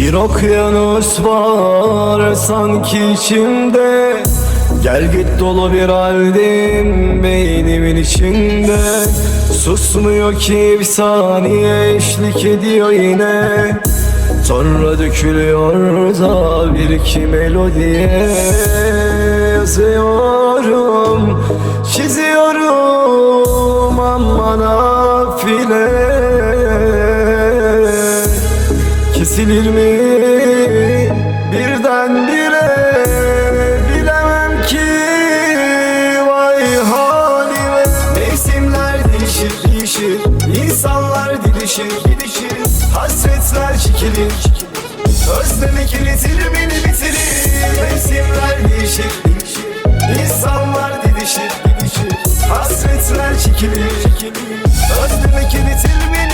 Bir okyanus var sanki içimde. Gel git dolu bir haldim beynimin içinde. Susmuyor ki bir saniye eşlik ediyor yine. Sonra dökülüyor da bir iki melodiye. Yazıyorum, çiziyorum aman afile Kesilir mi? Birdenbire Bilemem ki vay halime. Mevsimler değişir değişir İnsanlar dilişir gidişir Hasretler çekilir Özlemek iritir beni bitirir. Mevsimler değişir değişir İnsanlar didişir gidişir Hasretler çekilir Özlemek iritir beni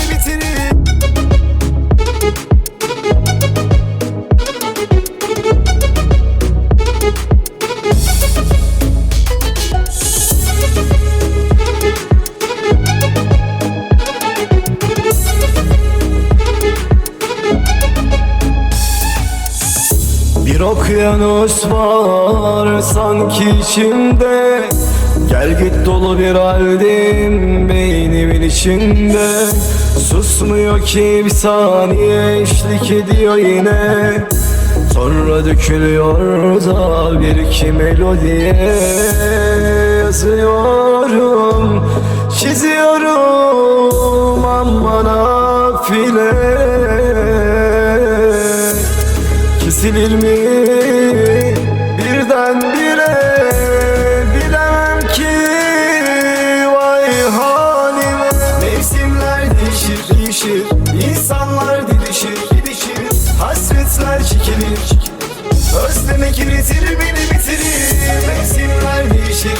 Bir okyanus var sanki içimde. Gel git dolu bir haldim beynimin içinde. Susmuyor ki bir saniye eşlik ediyor yine. Sonra dökülüyor da bir iki melodiye. Yazıyorum, çiziyorum aman afile Kesilir mi? Birdenbire Bilemem ki vay halime. Mevsimler değişir değişir İnsanlar didişir gidişir Hasretler çekilir. Özlemek iritir beni bitirir. Mevsimler değişir